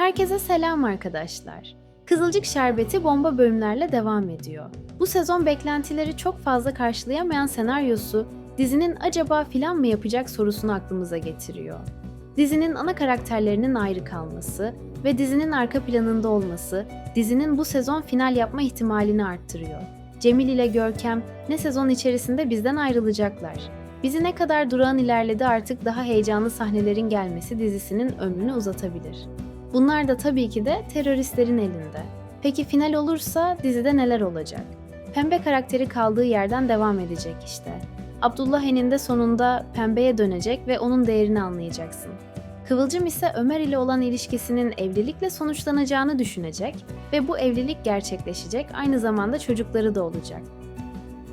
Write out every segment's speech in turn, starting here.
Herkese selam arkadaşlar. Kızılcık Şerbeti bomba bölümlerle devam ediyor. Bu sezon beklentileri çok fazla karşılayamayan senaryosu dizinin acaba filan mı yapacak sorusunu aklımıza getiriyor. Dizinin ana karakterlerinin ayrı kalması ve dizinin arka planında olması dizinin bu sezon final yapma ihtimalini arttırıyor. Cemil ile Görkem ne sezon içerisinde bizden ayrılacaklar. Bizi ne kadar durağan ilerledi artık daha heyecanlı sahnelerin gelmesi dizisinin ömrünü uzatabilir. Bunlar da tabii ki de teröristlerin elinde. Peki final olursa dizide neler olacak? Pembe karakteri kaldığı yerden devam edecek işte. Abdullah eninde sonunda pembeye dönecek ve onun değerini anlayacaksın. Kıvılcım ise Ömer ile olan ilişkisinin evlilikle sonuçlanacağını düşünecek ve bu evlilik gerçekleşecek aynı zamanda çocukları da olacak.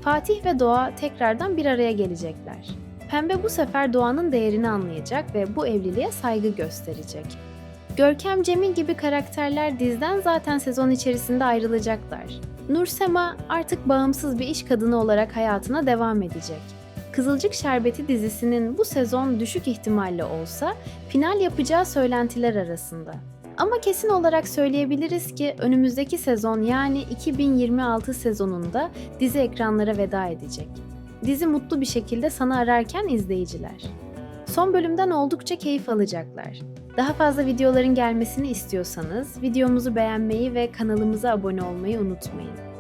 Fatih ve Doğa tekrardan bir araya gelecekler. Pembe bu sefer Doğan'ın değerini anlayacak ve bu evliliğe saygı gösterecek. Görkem Cemil gibi karakterler dizden zaten sezon içerisinde ayrılacaklar. Nursema artık bağımsız bir iş kadını olarak hayatına devam edecek. Kızılcık Şerbeti dizisinin bu sezon düşük ihtimalle olsa final yapacağı söylentiler arasında. Ama kesin olarak söyleyebiliriz ki önümüzdeki sezon yani 2026 sezonunda dizi ekranlara veda edecek. Dizi mutlu bir şekilde sana ararken izleyiciler. Son bölümden oldukça keyif alacaklar. Daha fazla videoların gelmesini istiyorsanız videomuzu beğenmeyi ve kanalımıza abone olmayı unutmayın.